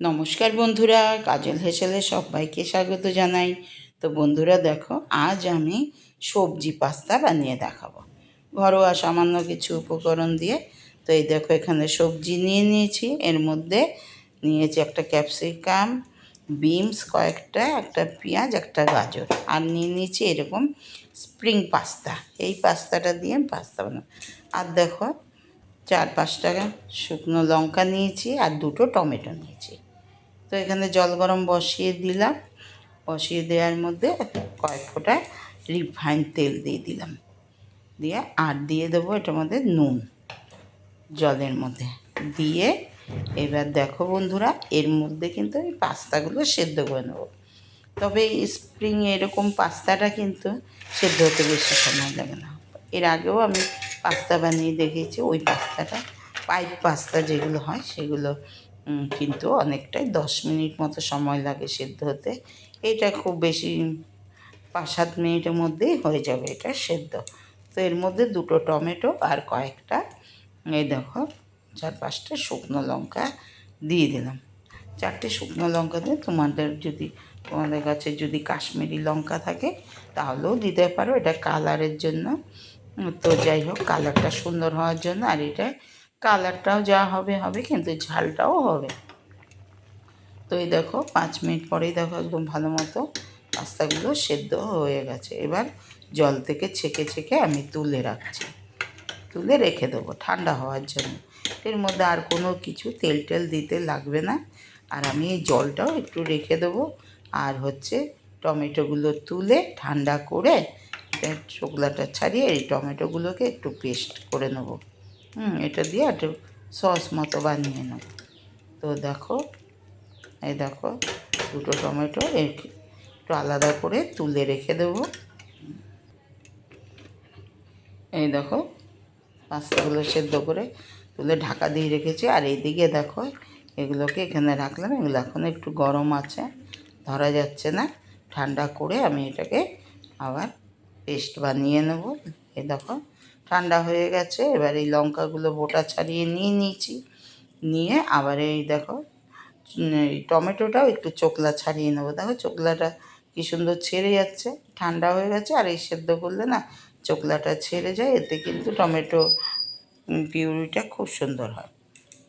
নমস্কার বন্ধুরা, কাজল হেসেলে সবাইকে স্বাগত জানাই। তো বন্ধুরা, দেখো, আজ আমি সবজি পাস্তা বানিয়ে দেখাবো। ঘরোয়া সামান্য কিছু উপকরণ দিয়ে। তো এই দেখো, এখানে সবজি নিয়ে নিয়েছি। এর মধ্যে নিয়েছি একটা ক্যাপসিকাম, বিনস, কয়েকটা, একটা পেঁয়াজ, একটা গাজর। আর নিয়ে নিয়েছি এরকম স্প্রিং পাস্তা। এই পাস্তাটা দিয়ে পাস্তা বানাবো। আর দেখো, চার পাঁচটা শুকনো লঙ্কা নিয়েছি আর দুটো টমেটো নিয়েছি। তো এখানে জল গরম বসিয়ে দিলাম। বসিয়ে দেওয়ার মধ্যে কয়েক ফোঁটা রিফাইন তেল দিয়ে দিলাম। দিয়ে আর দিয়ে দেবো এটার মধ্যে নুন জলের মধ্যে। দিয়ে এবার দেখো বন্ধুরা, এর মধ্যে কিন্তু এই পাস্তাগুলো সেদ্ধ করে নেব। তবে স্প্রিং এরকম পাস্তাটা কিন্তু সেদ্ধ হতে বেশি সময় লাগে না। এর আগেও আমি পাস্তা বানিয়ে দেখেছি, ওই পাস্তাটা, পাইপ পাস্তা যেগুলো হয় সেগুলো কিন্তু অনেকটাই দশ মিনিট মতো সময় লাগে সেদ্ধ হতে। এটা খুব বেশি পাঁচ সাত মিনিটের মধ্যেই হয়ে যাবে এটা সেদ্ধ। তো এর মধ্যে দুটো টমেটো আর কয়েকটা, এই দেখো, চার পাঁচটা শুকনো লঙ্কা দিয়ে দিলাম। চারটে শুকনো লঙ্কা দিয়ে তোমাদের যদি, তোমাদের কাছে যদি কাশ্মীরি লঙ্কা থাকে, তাহলেও দিতে পারো। এটা কালারের জন্য। তো যাই হোক কালারটা সুন্দর হওয়ার জন্য আর এটা কালারটাও যা হবে হবে, কিন্তু ঝালটাও হবে। তো এই দেখো, পাঁচ মিনিট পরেই দেখো একদম ভালো মতো পাস্তাগুলো সেদ্ধ হয়ে গেছে। এবার জল থেকে ছেঁকে ছেঁকে আমি তুলে রাখছি। তুলে রেখে দেবো ঠান্ডা হওয়ার জন্য। এর মধ্যে আর কোনো কিছু তেল টেল দিতে লাগবে না। আর আমি এই জলটাও একটু রেখে দেবো। আর হচ্ছে টমেটোগুলো তুলে ঠান্ডা করে এর চোকলাটা ছাড়িয়ে এই টমেটোগুলোকে একটু পেস্ট করে নেব। হুম, এটা দিয়ে একটু সস মতো বানিয়ে নেব তো দেখো, এই দেখো, দুটো টমেটো একটু আলাদা করে তুলে রেখে দেবো। এই দেখো পাস্তাগুলো সেদ্ধ করে তুলে ঢাকা দিয়ে রেখেছি। আর এইদিকে দেখো, এগুলোকে এখানে রাখলাম। এগুলো এখন একটু গরম আছে, ধরা যাচ্ছে না। ঠান্ডা করে আমি এটাকে আবার পেস্ট বানিয়ে নেব। এই দেখো ঠান্ডা হয়ে গেছে, এবার এই লঙ্কাগুলো বোটা ছাড়িয়ে নিয়ে নিয়েছি। নিয়ে আবার এই দেখো এই টমেটোটাও একটু চোকলা ছাড়িয়ে নেব। দেখো চোকলাটা কি সুন্দর ছেড়ে যাচ্ছে, ঠান্ডা হয়ে গেছে, আর এই সেদ্ধ করলে না চোকলাটা ছেড়ে যায়, এতে কিন্তু টমেটো পিউরিটা খুব সুন্দর হয়।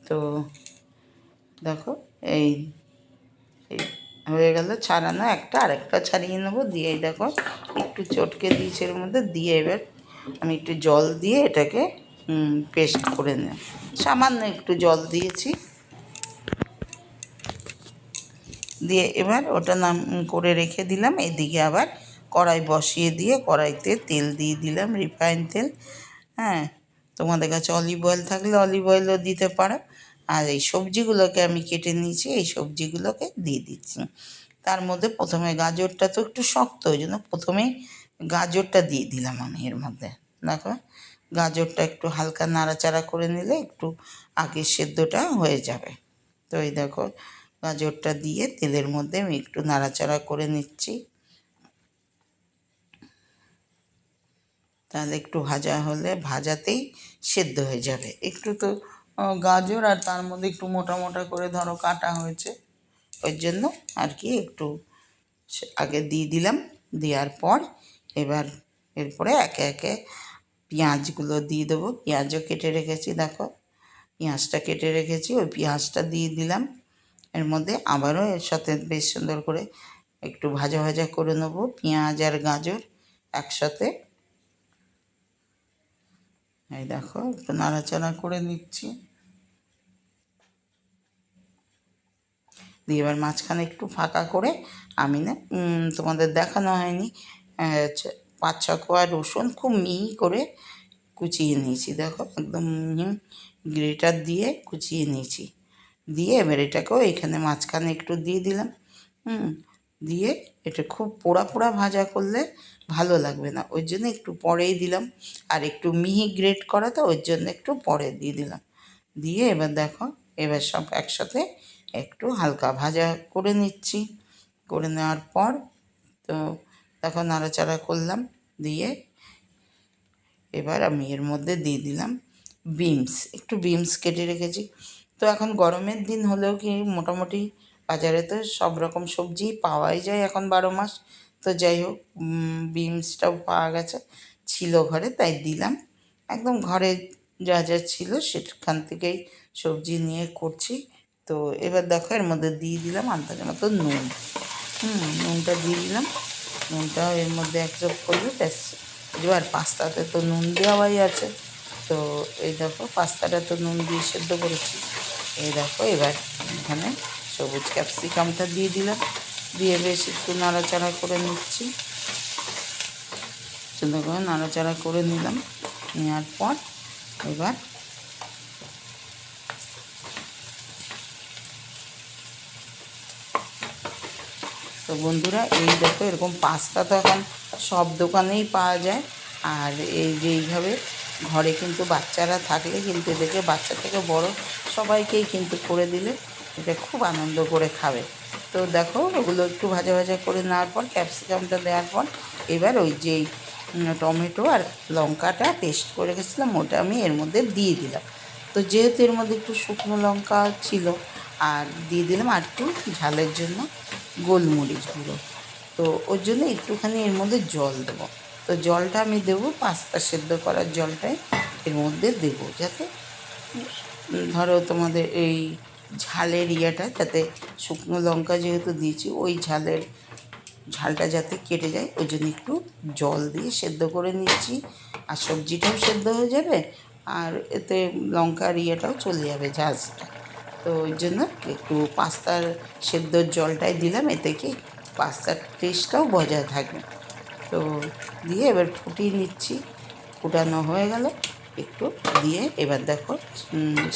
তো দেখো, এই হয়ে গেল ছাড়ানো একটা, আরেকটা ছাড়িয়ে নেব। দিয়ে দেখো, একটু চটকে দিয়েছি এর মধ্যে, দিয়ে এবার আমি একটু জল দিয়ে এটাকে পেস্ট করে নেব সামান্য একটু জল দিয়েছি। দিয়ে এবার ওটা নাম করে রেখে দিলাম। এদিকে আবার কড়াই বসিয়ে দিয়ে কড়াইতে তেল দিয়ে দিলাম, রিফাইন তেল। হ্যাঁ তোমাদের কাছে অলিভ অয়েল থাকলে অলিভ অয়েলও দিতে পারো। আর এই সবজিগুলোকে আমি কেটে নিয়েছি, এই সবজিগুলোকে দিয়ে দিচ্ছি। তার মধ্যে প্রথমে গাজরটা তো একটু শক্ত, ওই জন্য প্রথমেই গাজরটা দিয়ে দিলাম আমি এর মধ্যে। দেখো, গাজরটা একটু হালকা নাড়াচাড়া করে নিলে একটু আগে সেদ্ধটা হয়ে যাবে। তো এই দেখো, গাজরটা দিয়ে তেলের মধ্যে আমি একটু নাড়াচাড়া করে নিচ্ছি। তাহলে একটু ভাজা হলে ভাজাতেই সেদ্ধ হয়ে যাবে। একটু তো গাজর আর তার মধ্যে একটু মোটা মোটা করে ধরো কাটা হয়েছে, ওই জন্য আর কি একটু আগে দিয়ে দিলাম, দেওয়ার পর এবার এরপরে একে একে পেঁয়াজগুলো দিয়ে দেবো। পেঁয়াজও কেটে রেখেছি, দেখো। পেঁয়াজটা কেটে রেখেছি, ওই পেঁয়াজটা দিয়ে দিলাম। এর মধ্যে আবারও এর সাথে বেশ সুন্দর করে একটু ভাজা ভাজা করে নেব, পেঁয়াজ আর গাজর একসাথে। এই দেখো, একটু নাড়াচাড়া করে নিচ্ছি। দিয়ে এবার মাঝখানে একটু ফাঁকা করে আমি না তোমাদের দেখানো হয়নি পাঁচ ছ রসুন খুব মিহি করে কুচিয়ে নিয়েছি। দেখো একদম গ্রেটার দিয়ে কুচিয়ে নিয়েছি। দিয়ে এবার এটাকেও এখানে মাঝখানে একটু দিয়ে দিলাম। হুম, দিয়ে এটা খুব পোড়া পোড়া ভাজা করলে ভালো লাগবে না। ওই জন্য একটু পরেই দিলাম। আর একটু মিহি গ্রেট করা তো ওই জন্য একটু পরে দিয়ে দিলাম। দিয়ে এবার দেখো, এবার সব একসাথে একটু হালকা ভাজা করে নিচ্ছি। করে নেওয়ার পর তো দেখো নাড়াচাড়া করলাম, দিয়ে এবার আমি এর মধ্যে দিয়ে দিলাম বিমস একটু বিমস কেটে রেখেছি। তো এখন গরমের দিন হলেও কি মোটামুটি বাজারে তো সব রকম সবজি পাওয়াই যায় এখন বারো মাস। তো যাই হোক বিনসটাও পাওয়া গেছে, ছিল ঘরে তাই দিলাম। একদম ঘরে যা যা ছিল সেখান থেকেই সবজি নিয়ে করছি। তো এবার দেখো এর মধ্যে দিয়ে দিলাম আন্দাজ মতো নুন। হুম, নুনটা দিয়ে দিলাম। নুনটা এর মধ্যে একজব করবে, ব্যাস। এবার পাস্তাতে তো নুন দেওয়াই আছে। তো এই দেখো, পাস্তাটা তো নুন দিয়ে সেদ্ধ করেছি। এই দেখো, এবার এখানে সবুজ ক্যাপসিকামটা দিয়ে দিলাম। দিয়ে বেশ একটু নাড়াচাড়া করে নিচ্ছি। সুন্দর করে নাড়াচাড়া করে নিলাম। নেওয়ার পর এবার তো বন্ধুরা, এই দেখো এরকম পাস্তা তো এখন সব দোকানেই পাওয়া যায়। আর এই যে এইভাবে ঘরে কিন্তু বাচ্চারা থাকলে কিন্তু এদেরকে, বাচ্চা থেকে বড় সবাইকেই কিন্তু করে দিলে এটা খুব আনন্দ করে খাবে। তো দেখো, ওগুলো একটু ভাজা ভাজা করে নেওয়ার পর, ক্যাপসিকামটা দেওয়ার পর, এবার ওই যেই টমেটো আর লঙ্কাটা পেস্ট করে গেছিলাম ওটা আমি এর মধ্যে দিয়ে দিলাম। তো যেহেতু এর মধ্যে একটু শুকনো লঙ্কা ছিল, আর দিয়ে দিলাম আর একটু ঝালের জন্য গোলমরিচ গুঁড়ো। তো ওর জন্য একটুখানি এর মধ্যে জল দেবো। তো জলটা আমি দেবো, পাস্তা সেদ্ধ করার জলটাই এর মধ্যে দেবো যাতে ধরো তোমাদের এই ঝালের ইয়েটা যাতে শুকনো লঙ্কা যেহেতু দিয়েছি, ওই ঝালের ঝালটা যাতে কেটে যায়, ওই জন্য একটু জল দিয়ে সেদ্ধ করে নিচ্ছি। আর সবজিটাও সেদ্ধ হয়ে যাবে আর এতে লঙ্কার ইয়েটাও চলে যাবে ঝাঁঝটা। তো ওই জন্য একটু পাস্তার সেদ্ধর জলটাই দিলাম, এতে কি পাস্তার টেস্টটাও বজায় থাকবে। তো দিয়ে এবার ফুটিয়ে নিচ্ছি, ফুটানো হয়ে গেল। একটু দিয়ে এবার দেখো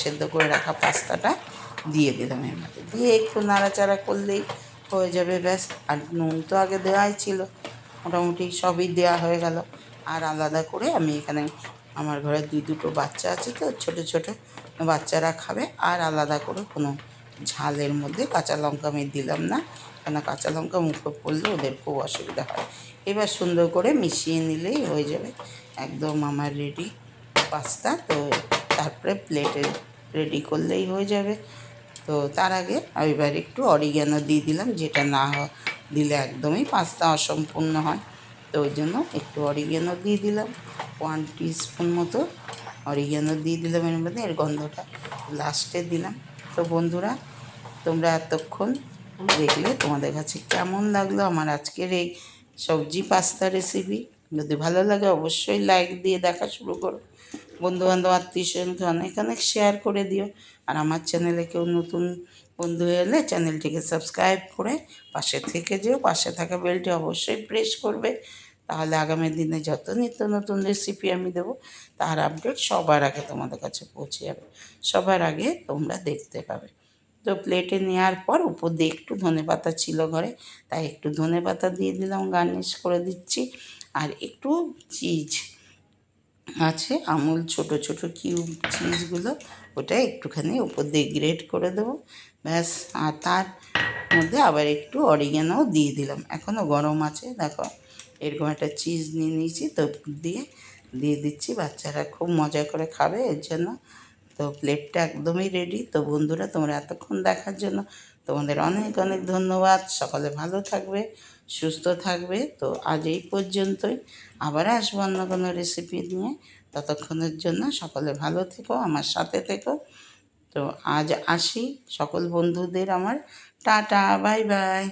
সেদ্ধ করে রাখা পাস্তাটা দিয়ে দিলাম এর মধ্যে। দিয়ে একটু নাড়াচাড়া করলেই হয়ে যাবে ব্যাস। আর নুন তো আগে দেওয়াই ছিল, মোটামুটি সবই দেওয়া হয়ে গেল। আর আলাদা করে আমি এখানে আমার ঘরে দুই দুটো বাচ্চা আছে তো, ছোটো ছোটো বাচ্চারা খাবে আর আলাদা করে কোনো ঝালের মধ্যে কাঁচা লঙ্কা আমি দিলাম না কেন কাঁচা লঙ্কা মুখে পড়লে ওদের খুব অসুবিধা হয়। এবার সুন্দর করে মিশিয়ে নিলেই হয়ে যাবে, একদম আমার রেডি পাস্তা, তো তারপরে প্লেটে রেডি করলেই হয়ে যাবে। তো তার আগে এবার একটু অরিগ্যানো দিয়ে দিলাম, যেটা না দিলে একদমই পাস্তা অসম্পূর্ণ হয়, তো ওই জন্য একটু অরিগ্যানো দিয়ে দিলাম। ওয়ান স্পুন মতো অরিগ্যানো দিয়ে দিলাম এর মধ্যে, এর গন্ধটা লাস্টে দিলাম। তো বন্ধুরা, তোমরা এতক্ষণ দেখলে তোমাদের কাছে কেমন লাগল আমার আজকের এই সবজি পাস্তা রেসিপি যদি ভালো লাগে অবশ্যই লাইক দিয়ে দেখা শুরু করো। বন্ধুবান্ধব, আত্মীয় স্বজনকে অনেক অনেক শেয়ার করে দিও। আর আমার চ্যানেলে কেউ নতুন বন্ধু এলে চ্যানেলটিকে সাবস্ক্রাইব করে পাশে থেকে যেও, পাশে থাকা বেলটি অবশ্যই প্রেস করবে। তাহলে আগামী দিনে যত নিত্য নতুন রেসিপি আমি দেবো, তার আপডেট সবার আগে তোমাদের কাছে পৌঁছে যাবে। সবার আগে তোমরা দেখতে পাবে। তো প্লেটে নেওয়ার পর উপর দিয়ে একটু ধনে পাতা ছিল ঘরে, তাই একটু ধনে পাতা দিয়ে দিলাম গার্নিশ করে দিচ্ছি। আর একটু চিজ আছে, আমুল ছোট ছোট কিউব চিজগুলো ওটা একটুখানি উপর দিয়ে গ্রেট করে দেবো। ব্যাস, আর তার মধ্যে আবার একটু অরিগেনাও দিয়ে দিলাম। এখনও গরম আছে, দেখো। এরকম একটা চিজ নিয়ে নিয়েছি, তো দিয়ে দিয়ে দিচ্ছি। বাচ্চারা খুব মজা করে খাবে, এর জন্য তো প্লেটটা একদমই রেডি তো বন্ধুরা, তোমরা এতক্ষণ দেখার জন্য তোমাদের অনেক অনেক ধন্যবাদ। সকলে ভালো থাকবে, সুস্থ থাকবে। তো আজ এই পর্যন্তই। আবার আসব অন্য কোনো রেসিপি নিয়ে। ততক্ষণের জন্য সকলে ভালো থেকো, আমার সাথে থেকো। তো আজ আসি সকল বন্ধুদের আমার। Tata bye bye